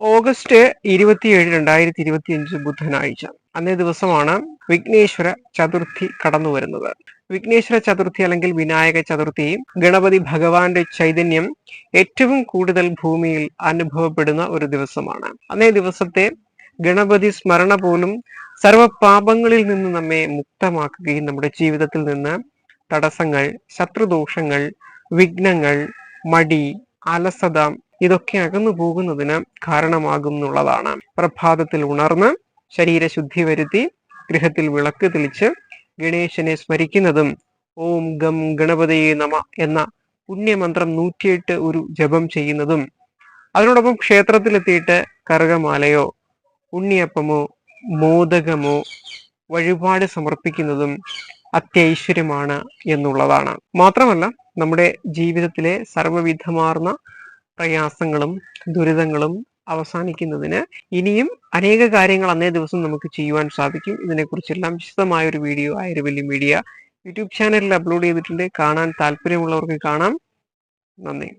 August ഇരുപത്തിയേഴ് രണ്ടായിരത്തി ഇരുപത്തി അഞ്ച് ബുധനാഴ്ച. അന്നേ ദിവസമാണ് വിഘ്നേശ്വര ചതുർത്ഥി കടന്നു വരുന്നത്. വിഘ്നേശ്വര ചതുർത്ഥി അല്ലെങ്കിൽ വിനായക ചതുർത്ഥി ഗണപതി ഭഗവാന്റെ ചൈതന്യം ഏറ്റവും കൂടുതൽ ഭൂമിയിൽ അനുഭവപ്പെടുന്ന ഒരു ദിവസമാണ്. അന്നേ ദിവസത്തെ ഗണപതി സ്മരണ പോലും സർവ പാപങ്ങളിൽ നിന്ന് നമ്മെ മുക്തമാക്കുകയും നമ്മുടെ ജീവിതത്തിൽ നിന്ന് തടസ്സങ്ങൾ ശത്രുദോഷങ്ങൾ വിഘ്നങ്ങൾ മടി അലസത ഇതൊക്കെ അകന്നു പോകുന്നതിന് കാരണമാകും എന്നുള്ളതാണ്. പ്രഭാതത്തിൽ ഉണർന്ന് ശരീരശുദ്ധി വരുത്തി ഗൃഹത്തിൽ വിളക്ക് തെളിച്ച് ഗണേശനെ സ്മരിക്കുന്നതും ഓം ഗം ഗണപതിയെ നമ എന്ന പുണ്യമന്ത്രം നൂറ്റിയെട്ട് ഒരു ജപം ചെയ്യുന്നതും അതിനോടൊപ്പം ക്ഷേത്രത്തിലെത്തിയിട്ട് കറുകമാലയോ ഉണ്ണിയപ്പമോ മോദകമോ വഴിപാട് സമർപ്പിക്കുന്നതും അത്യൈശ്വര്യമാണ് എന്നുള്ളതാണ്. മാത്രമല്ല നമ്മുടെ ജീവിതത്തിലെ സർവവിധമാർന്ന പ്രയാസങ്ങളും ദുരിതങ്ങളും അവസാനിക്കുന്നതിന് ഇനിയും അനേക കാര്യങ്ങൾ അന്നേ ദിവസം നമുക്ക് ചെയ്യുവാൻ സാധിക്കും. ഇതിനെക്കുറിച്ചെല്ലാം വിശദമായ ഒരു വീഡിയോ ആയിരവല്ലി മീഡിയ യൂട്യൂബ് ചാനലിൽ അപ്ലോഡ് ചെയ്തിട്ടുണ്ട്. കാണാൻ താല്പര്യമുള്ളവർക്ക് കാണാം. നന്ദി.